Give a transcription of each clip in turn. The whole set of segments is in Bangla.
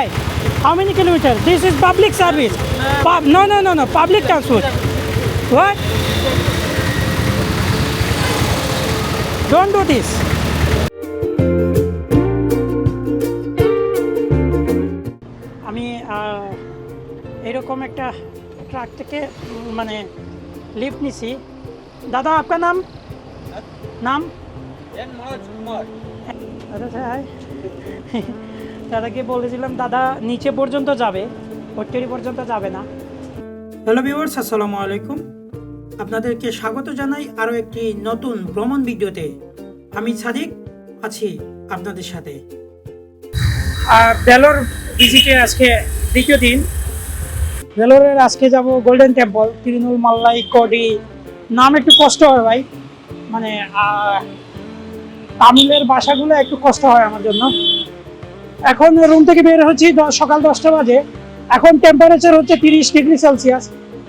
Why? How many kilometers? This is public service. Pub- no, no, no, no. Public transport. What? Don't do this. আমি এরকম একটা ট্রাক থেকে মানে লিফট নিছি দাদা আপনার নাম নাম দাদা দাদাকে বলেছিলাম, দাদা, নিচে পর্যন্ত যাবে হোটেলি পর্যন্ত যাবে না। হ্যালো ভিউয়ার্স, আসসালামু আলাইকুম। আপনাদেরকে স্বাগত জানাই আরও একটি নতুন ভ্রমণ ভিডিওতে। আমি সাদিক, আছি আপনাদের সাথে। আর বেলোর ভিজিটে আজকে দ্বিতীয় দিন। ভেলোরের আজকে যাব গোল্ডেন টেম্পল তৃণমূল মাল্লাই, কডি। নাম একটু কষ্ট হয় ভাই। মানে তামিলের ভাষাগুলো একটু কষ্ট হয় আমার জন্য। এখন রুম থেকে বের হচ্ছি সকাল দশটা বাজে। এখন টেম্পারেচার হচ্ছে তিরিশ ডিগ্রি সেলসিয়াস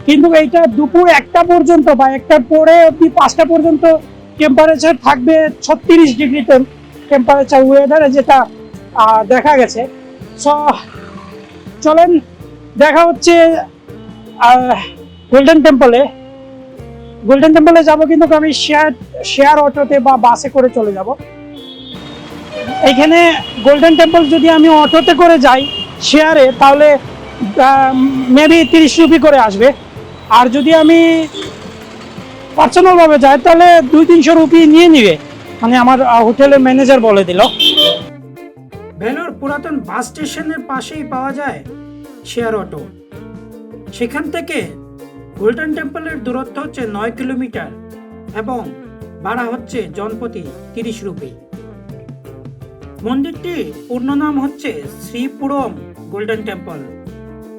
কিন্তু এইটা দুপুর একটা পর্যন্ত বা একটা পরে অব্দি পাঁচটা পর্যন্ত টেম্পারেচার থাকবে ছত্রিশ ডিগ্রি টেম্পারেচার ওয়েদারে যেটা দেখা গেছে। সো চলেন, দেখা হচ্ছে গোল্ডেন টেম্পলে গোল্ডেন টেম্পলে যাব কিন্তু আমি শেয়ার শেয়ার অটোতে বা বাসে করে চলে যাব। এইখানে গোল্ডেন টেম্পল যদি আমি অটোতে করে যাই শেয়ারে তাহলে মেবি তিরিশ রুপি করে আসবে। আর যদি আমি পার্সোনালভাবে যাই, তাহলে দুই তিনশো রুপি নিয়ে নিবে। মানে আমার হোটেলের ম্যানেজার বলে দিল। ভেলোর পুরাতন বাস স্টেশনের পাশেই পাওয়া যায় শেয়ার অটো সেখান থেকে গোল্ডেন টেম্পলের দূরত্ব হচ্ছে নয় কিলোমিটার এবং ভাড়া হচ্ছে জনপ্রতি তিরিশ রুপি। মন্দিরটি পূর্ণ নাম হচ্ছে শ্রীপুরম গোল্ডেন টেম্পল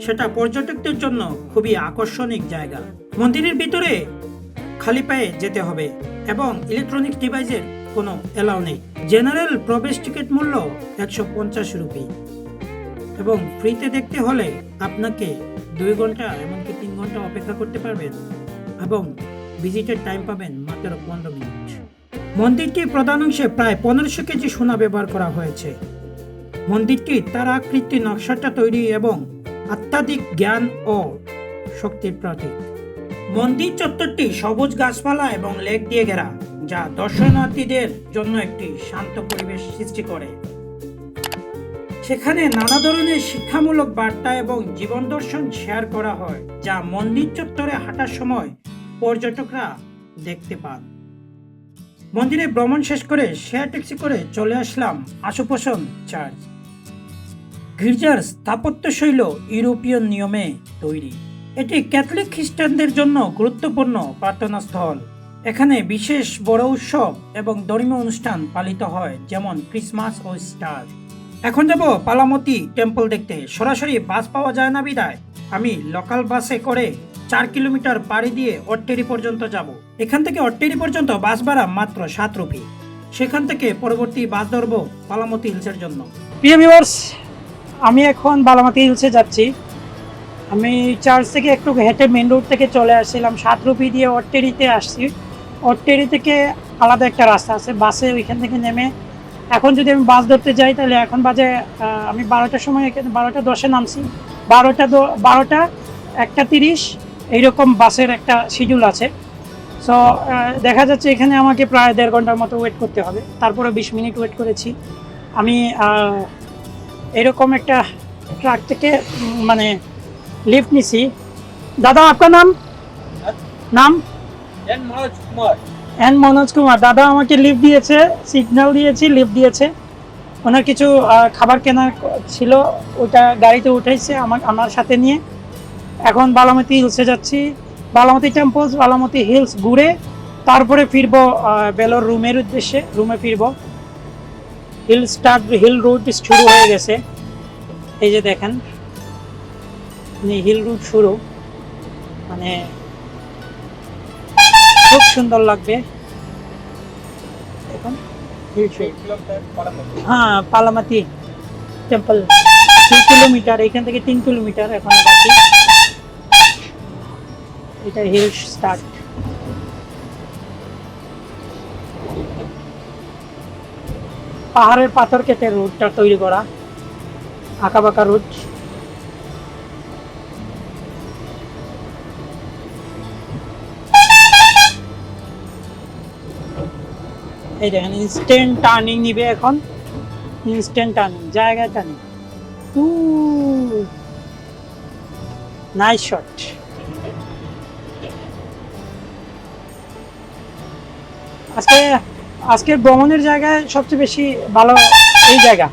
সেটা পর্যটকদের জন্য খুবই আকর্ষণিক জায়গা। মন্দিরের ভিতরে খালি পায়ে যেতে হবে এবং ইলেকট্রনিক ডিভাইসের কোনো এলাও নেই। জেনারেল প্রবেশ টিকিট মূল্য একশো পঞ্চাশ রুপি। এবং ফ্রিতে দেখতে হলে আপনাকে দুই ঘণ্টা এমনকি তিন ঘণ্টা অপেক্ষা করতে পারবেন এবং ভিজিটের টাইম পাবেন মাত্র পনেরো মিনিট। মন্দিরটি প্রধান অংশে প্রায় পনেরোশো কেজি সোনা ব্যবহার করা হয়েছে। মন্দিরটি তার আকৃতি নকশাটা তৈরি এবং আত্মাধিক জ্ঞান ও শক্তির প্রতীক। মন্দির চত্বরটি সবুজ গাছপালা এবং লেক দিয়ে ঘেরা, যা দর্শনার্থীদের জন্য একটি শান্ত পরিবেশ সৃষ্টি করে। সেখানে নানা ধরনের শিক্ষামূলক বার্তা এবং জীবন দর্শন শেয়ার করা হয়, যা মন্দির চত্বরে হাঁটার সময় পর্যটকরা দেখতে পান। মন্দিরে ভ্রমণ শেষ করে শেয়ার ট্যাক্সি করে চলে আসলাম আশুপোষণ চার্চ। গির্জার স্থাপত্যশৈল ইউরোপীয় নিয়মে তৈরি। এটি ক্যাথলিক খ্রিস্টানদের জন্য গুরুত্বপূর্ণ প্রার্থনা স্থল এখানে বিশেষ বড় উৎসব এবং ধর্মীয় অনুষ্ঠান পালিত হয়, যেমন ক্রিসমাস ও স্টার। এখন যাব পালামতি টেম্পল দেখতে। সরাসরি বাস পাওয়া যায় না বিদায়। আমি লোকাল বাসে করে চার কিলোমিটার পাড়ি দিয়ে অট্টেরি পর্যন্ত যাব। এখান থেকে অট্টেরি পর্যন্ত বাস ভাড়া মাত্র সাত রুপি। সেখান থেকে পরবর্তী বাস ধরবো পালামতি হিলসের জন্য। প্রিয় ভিউয়ার্স আমি এখন বালামতি হিলসে যাচ্ছি। আমি চার্চ থেকে একটু হেঁটে মেন রোড থেকে চলে আসছিলাম। সাত রুপি দিয়ে অট্টেরিতে আসছি। অট্টেরি থেকে আলাদা একটা রাস্তা আছে। বাসে ওইখান থেকে নেমে এখন যদি আমি বাস ধরতে যাই, তাহলে এখন বাজে আমি বারোটার সময় এখানে বারোটা দশে নামছি। বারোটা বারোটা একটা তিরিশ। এইরকম বাসের একটা শিডিউল আছে। সো দেখা যাচ্ছে এখানে আমাকে প্রায় দেড় ঘণ্টার মতো ওয়েট করতে হবে। তারপরে বিশ মিনিট ওয়েট করেছি। আমি এরকম একটা ট্রাক থেকে মানে লিফট নিছি। দাদা, আপনার নাম? নাম? এন মনোজ কুমার। দাদা আমাকে লিফট দিয়েছে সিগন্যাল দিয়েছি লিফট দিয়েছে। ওনার কিছু খাবার কেনার ছিল, ওটা গাড়িতে উঠাইছে আমার আমার সাথে নিয়ে। এখন বালামতি হিলসে যাচ্ছি। বালামতি টেম্পলস বালামতি হিলস ঘুরে তারপরে ফিরবো বেলোর রুমের উদ্দেশ্যে, রুমে ফিরবো। হিল স্টার্ট হিল রুট শুরু হয়ে গেছে। এই যে দেখেন হিল রুট শুরু। মানে খুব সুন্দর লাগবে। এখন হ্যাঁ পালামাতি টেম্পল তিন কিলোমিটার, এখান থেকে তিন কিলোমিটার এখন বাকি। এটা হিল স্টার্ট পাহাড়ের পাথর কেটে রোডটা তৈরি করা। আঁকা বাঁকা রোড। এই দেখেন ইনস্ট্যান্ট টার্নিং নিবে এখন। ইনস্ট্যান্ট টার্নিং জায়গায় টার্নিং নাইস শট আজকে, আজকের ভ্রমণের জায়গায় সবচেয়ে বেশি ভালো এই জায়গা।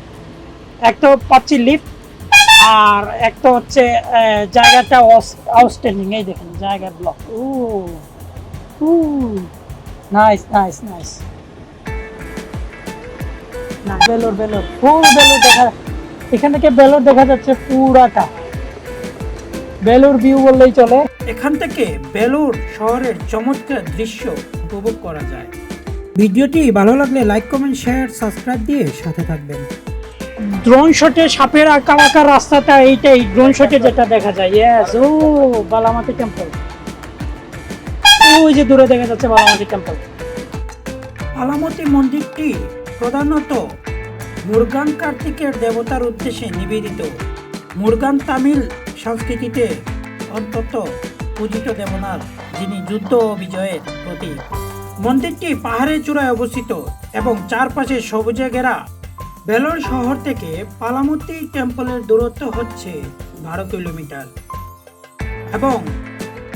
এক তো পাচ্ছি লিফট আর এক তো হচ্ছে জায়গাটা আউটস্ট্যান্ডিং এই দেখেন, জায়গার ব্লক ও ও নাইস নাইস নাইস না বেলোর বেলোর ফুল বেলোর দেখা এখান থেকে বেলোর দেখা যাচ্ছে পুরাটা। বেলুর ভিউ বললেই চলে। এখান থেকে বেলুর শহরের চমৎকার দৃশ্য উপভোগ করা যায়। ভিডিওটি ভালো লাগলে লাইক কমেন্ট শেয়ার সাবস্ক্রাইব দিয়ে সাথে থাকবেন। ড্রোন শটে সাপের আঁকা আঁকা রাস্তাটা এইটাই ড্রোন শটে যেটা দেখা যায়। ইয়েস ও বালামাটি টেম্পল ওই যে দূরে দেখা যাচ্ছে বালামাটি টেম্পল বালামতি মন্দিরটি প্রধানত মুরগান কার্তিকের দেবতার উদ্দেশ্যে নিবেদিত। মুরগান তামিল সংস্কৃতিতে অন্তত পূজিত দেবনাথ যিনি যুদ্ধ ও বিজয়ের প্রতীক। মন্দিরটি পাহাড়ের চূড়ায় অবস্থিত এবং চারপাশে সবুজে ঘেরা। বেলোর শহর থেকে পালামতি টেম্পলের দূরত্ব হচ্ছে বারো কিলোমিটার এবং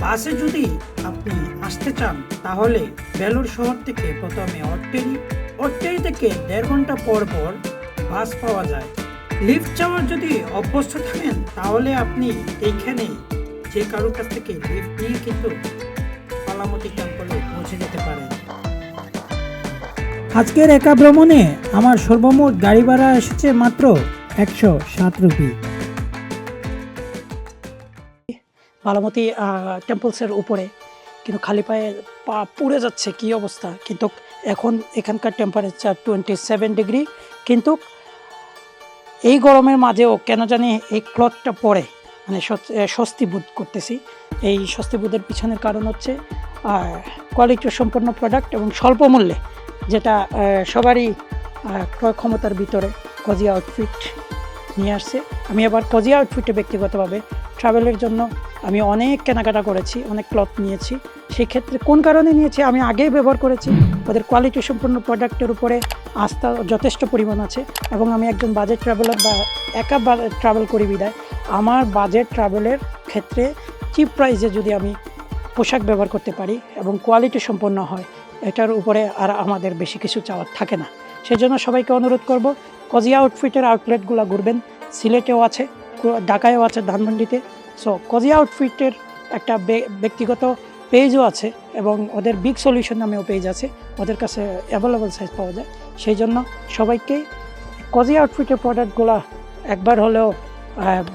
বাসে যদি আপনি আসতে চান, তাহলে বেলোর শহর থেকে প্রথমে অট্টেরি। অট্টেরি থেকে দেড় ঘণ্টা পর পর বাস পাওয়া যায়। লিফট যাওয়ার যদি অভ্যস্ত থাকেন, তাহলে আপনি এইখানে যে কারোর কাছ থেকে লিফট নিয়ে কিন্তু পালামতি টেম্পলে পৌঁছে যেতে পারেন। আজকের একা ভ্রমণে আমার সর্বমোট গাড়ি ভাড়া এসেছে মাত্র একশো সাত রুপি। বালামতি টেম্পলসের উপরে কিন্তু খালি পায়ে পা পুড়ে যাচ্ছে কি অবস্থা? কিন্তু এখন এখানকার টেম্পারেচার টোয়েন্টি সেভেন ডিগ্রি কিন্তু এই গরমের মাঝেও কেন জানি এই ক্লথটা পরে মানে স্বস্তি বোধ করতেছি। এই স্বস্তি বোধের পিছনের কারণ হচ্ছে কোয়ালিটি সম্পন্ন প্রোডাক্ট এবং স্বল্প মূল্যে, যেটা সবারই ক্রয় ক্ষমতার ভিতরে কজি আউটফিট নিয়ে আসছে। আমি আবার কজি আউটফিটে ব্যক্তিগতভাবে ট্রাভেলের জন্য আমি অনেক কেনাকাটা করেছি, অনেক ক্লথ নিয়েছি। সেই ক্ষেত্রে কোন কারণে নিয়েছি আমি আগেই ব্যবহার করেছি। ওদের কোয়ালিটি সম্পন্ন প্রোডাক্টের উপরে আস্থা যথেষ্ট পরিমাণ আছে এবং আমি একজন বাজেট ট্রাভেলার বা একা ট্রাভেল করি বিদায়। আমার বাজেট ট্রাভেলের ক্ষেত্রে চিপ প্রাইসে যদি আমি পোশাক ব্যবহার করতে পারি এবং কোয়ালিটি সম্পন্ন হয়, এটার উপরে আর আমাদের বেশি কিছু চাওয়ার থাকে না। সেজন্য সবাইকে অনুরোধ করব কজিয়া আউটফিটের আউটলেটগুলো ঘুরবেন, সিলেটেও আছে, ঢাকায়ও আছে, ধানমন্ডিতে। সো কজিয়া আউটফিটের একটা ব্যক্তিগত পেজও আছে এবং ওদের বিগ সলিউশন নামেও পেজ আছে, ওদের কাছে অ্যাভেলেবল সাইজ পাওয়া যায়। সেই জন্য সবাইকে কজি আউটফিটের প্রোডাক্টগুলো একবার হলেও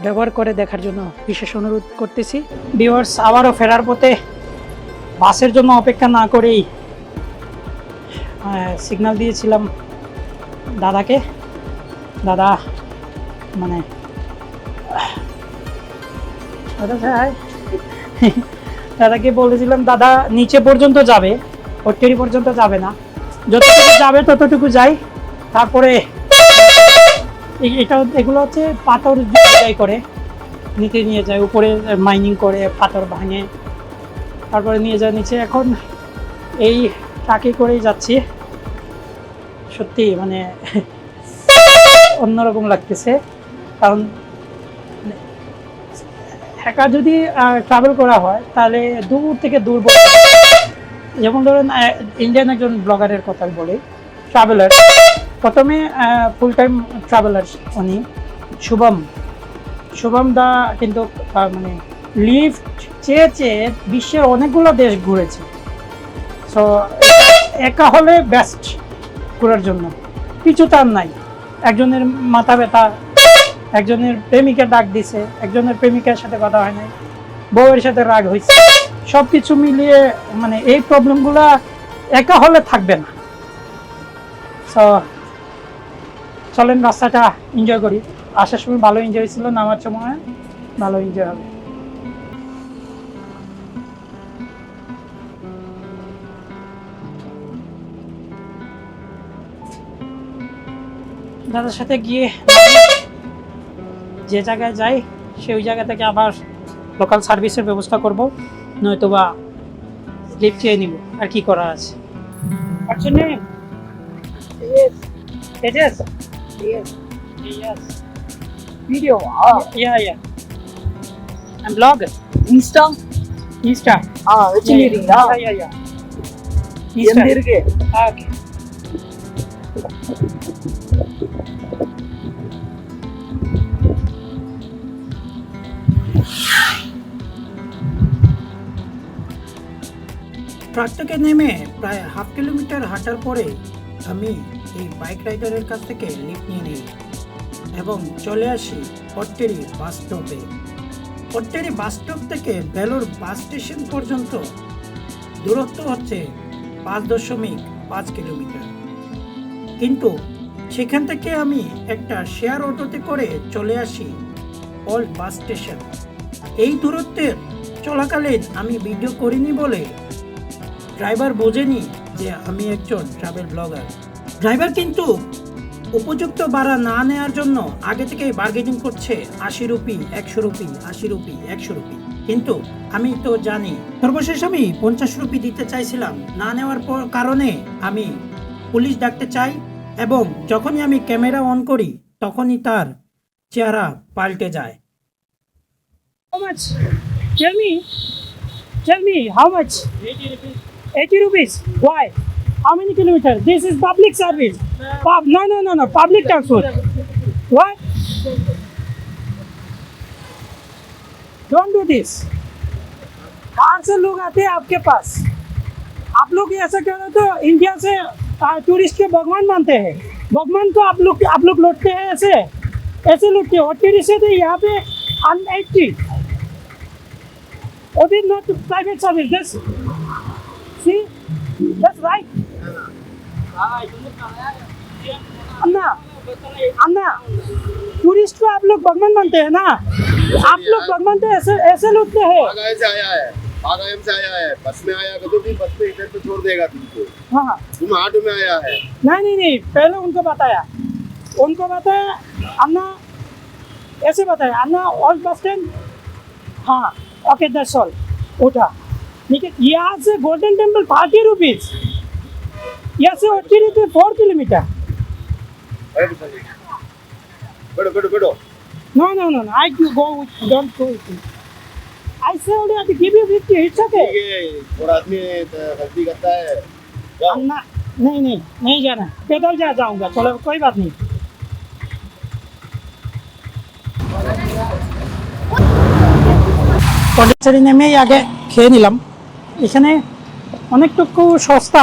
ব্যবহার করে দেখার জন্য বিশেষ অনুরোধ করতেছি। ভিউয়ার্স আবারও ফেরার পথে বাসের জন্য অপেক্ষা না করেই সিগন্যাল দিয়েছিলাম দাদাকে। দাদা মানে দাদাকে বলেছিলাম, দাদা, নিচে পর্যন্ত যাবে হট্টেরি পর্যন্ত যাবে না। যতটুকু যাবে ততটুকু যাই। তারপরে এটা এগুলো হচ্ছে পাথর যাই করে। নিচে নিয়ে যায়, উপরে মাইনিং করে, পাথর ভাঙে। তারপরে নিয়ে যায় নিচে। এখন এই ট্রাকে করেই যাচ্ছি। সত্যি মানে অন্যরকম লাগতেছে। কারণ একা যদি ট্রাভেল করা হয়, তাহলে দূর থেকে দূর যেমন ধরুন ইন্ডিয়ান একজন ব্লগারের কথা বলি ট্রাভেলার প্রথমে ফুল টাইম ট্রাভেলার উনি, শুভম। শুভম দা কিন্তু মানে লিফট চেয়ে চেয়ে বিশ্বের অনেকগুলো দেশ ঘুরেছে। সো একা হলে বেস্ট ঘোরার জন্য। কিছু তার নাই। একজনের মাথা ব্যথা, একজনের প্রেমিকা ডাক দিছে, একজনের প্রেমিকার সাথে কথা হয় নাই, বউয়ের সাথে রাগ হয়েছে সব কিছু মিলিয়ে মানে এই প্রবলেমগুলো একা হলে থাকবে না। সো চলেন, রাস্তাটা এনজয় করি। আসার সময় ভালো এনজয় ছিল, নামার সময় ভালো এনজয় হবে। দাদার সাথে গিয়ে যে জায়গায় যাই, সেই জায়গা থেকে আবার লোকাল সার্ভিসের ব্যবস্থা করব নয়তো বা লিফট চেয়ে নিব, আর কি করা আছে। Name? Video. Ah. Yeah, yeah. I'm blogger. Insta. Insta. Ah, which வச்சிருக்கீங்களா? Yeah, yeah, yeah. எந்த Ah, Okay. ট্রাকটাকে নেমে প্রায় হাফ কিলোমিটার হাঁটার পরে আমি এই বাইক রাইডারের কাছ থেকে লিফট নিয়ে নিই এবং চলে আসি পট্টেরি বাস স্টপে। পট্টেরি বাস স্টপ থেকে বেলোর বাস স্টেশন পর্যন্ত দূরত্ব হচ্ছে পাঁচ দশমিক পাঁচ কিলোমিটার। কিন্তু সেখান থেকে আমি একটা শেয়ার অটোতে করে চলে আসি ওল্ড বাস স্টেশন। এই দূরত্বের চলাকালীন আমি ভিডিও করিনি বলে ড্রাইভার বোঝেনি যে আমি একজন ট্রাভেল ব্লগার। ড্রাইভার কিন্তু উপযুক্ত ভাড়া না নেওয়ার জন্য আগে থেকেই বার্গেনিং করছে আশি রুপি, একশো রুপি, আশি রুপি, একশো রুপি কিন্তু আমি তো জানি, সর্বশেষ আমি পঞ্চাশ রুপি দিতে চাইছিলাম না নেওয়ার পর কারণে আমি পুলিশ ডাকতে চাই এবং যখনই আমি ক্যামেরা অন করি, তখনই তার চেহারা পাল্টে যায়? Tell me. Tell me, how much? 80 rupees. 80 rupees. Why? How many kilometers? This is public service. Pub- no, no, no, no, public transport. What? Don't do this. कहाँ से लोग आते हैं आपके पास आप लोग ऐसा कह रहे तो इंडिया से टूरिस्ट के भगवान मानते हैं भगवान को आप लोग आप लोग लौटते हैं ऐसे ऐसे लुटते और टूरिस्ट है तो यहाँ पे अनएक्टिव और भी नॉट प्राइवेट सर्विस दस सी दस अन्ना अन्ना टूरिस्ट को आप लोग भगवान मानते हैं ना? आप लोग भगवान तो ऐसे ऐसे लूटते हैं। बागायम से आया है बागायम से आया है। बस में आया तो भी बस में इधर पे छोड़ देगा तुमको। हाँ तुम ऑटो में आया है। नहीं नहीं नहीं पहले उनको बताया। उनको बताया अन्ना ऐसे बताया अन्ना ओल्ड बस स्टैंड हाँ ओके दैट्स ऑल उठा। ठीक है यहाँ से गोल्डन टेंपल फोर्टी रुपीज़ यहाँ से फोर्टी रुपीज फोर किलोमीटर बैठो बैठो बैठो No, no, no, no. I do go with don't go with you. I say only I have to give you fifty. It's okay. ठीक है और आदमी तो गलती करता है जाओ अन्ना नहीं नहीं नहीं जाना पैदल जा जाऊंगा चलो कोई बात नहीं পন্ডিচেরি নেমেই আগে খেয়ে নিলাম এখানে অনেকটুকু সস্তা